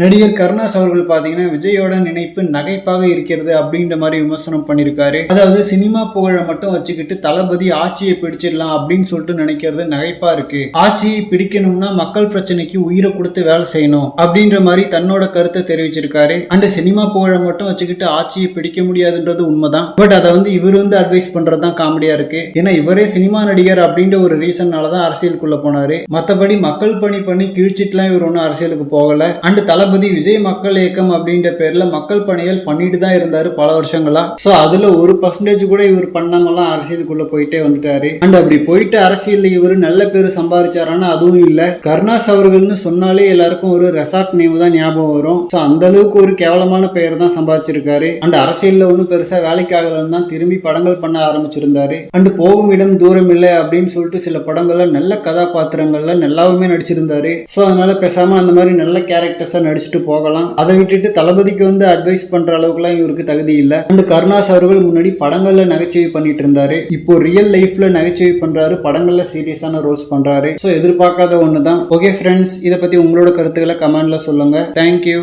நடிகர் கருணாஸ் அவர்கள் பாத்தீங்கன்னா விஜயோட நினைப்பு நகைப்பாக இருக்கிறது அப்படின்ற மாதிரி விமர்சனம் பண்ணியிருக்காரு. அதாவது சினிமா புகழை மட்டும் வச்சுக்கிட்டு தளபதி ஆட்சியை பிடிச்சிடலாம் அப்படின்னு சொல்லிட்டு நினைக்கிறது நகைப்பா இருக்கு. ஆட்சியை பிடிக்கணும்னா மக்கள் பிரச்சனைக்கு உயிரை கொடுத்து வேலை செய்யணும் அப்படின்ற மாதிரி தன்னோட கருத்தை தெரிவிச்சிருக்காரு. அண்ட் சினிமா புகழை மட்டும் வச்சுக்கிட்டு ஆட்சியை பிடிக்க முடியாதுன்றது உண்மைதான். பட் அதை வந்து இவர் வந்து அட்வைஸ் பண்றது தான் காமெடியா இருக்கு. ஏன்னா இவரே சினிமா நடிகர் அப்படின்ற ஒரு ரீசன்னால தான் அரசியலுக்குள்ள போனாரு. மத்தபடி மக்கள் பணி பண்ணி கிழிச்சிட்டுலாம் இவர் ஒன்றும் அரசியலுக்கு போகல. அண்ட் தளபதி விஜய் மக்கள் இயக்கம் அப்படின்ற பேர்ல மக்கள் பணிகள் பண்ணிட்டு தான் இருந்தாரு பல வருஷங்களா. ஸோ அதுல ஒரு பர்சன்டேஜ் கூட இவர் பண்ணாமலாம் அரசியலுக்குள்ள போயிட்டே வந்துட்டாரு. அண்ட் அப்படி போயிட்டு அரசியல்ல இவர் நல்ல பேர் சம்பாதிச்சாரான்னு அதுவும் இல்ல. கருணாஸ் அவர்கள்னு சொன்னாலே எல்லாருக்கும் ஒரு ரெசார்ட் நேம் தான் ஞாபகம் வரும். ஸோ அந்த அளவுக்கு ஒரு கேவலமான பெயர் தான் சம்பாதிச்சிருக்காரு. அண்ட் அரசியல்ல ஒன்றும் பெருசா வேலைக்காக தான் திரும்பி படங்கள் பண்ண ஆரம்பிச்சிருந்தாரு. அண்ட் போகும் இடம் தூரம் இல்லை அப்படின்னு சொல்லிட்டு சில படங்கள்ல நல்ல கதாபாத்திரங்கள்ல நல்லாவுமே நடிச்சிருந்தாரு. ஸோ அதனால பேசாம அந்த மாதிரி நல்ல கேரக்டர்ஸா நடிச்சுட்டு போகலாம். அதை விட்டுட்டு தளபதிக்கு வந்து அட்வைஸ் பண்ற அளவுக்குலாம் இவருக்கு தகுதி இல்லை. அண்ட் கருணாஸ் அவர்கள் முன்னாடி படங்கள்ல நகைச்சுவை பண்ணிட்டு இருந்தாரு. இப்போ ரியல் லைஃப்ல நகைச்சுவை பண்றாரு. படங்கள்ல சீரியஸான ரோல்ஸ் பண்றாரு. ஸோ எதிர்பார்க்காத ஒன்று தான் ஓகே ஃப்ரெண்ட்ஸ் இதை பத்தி உங்களோட கருத்துக்களை கமெண்ட்ல சொல்லுங்க. தேங்க்யூ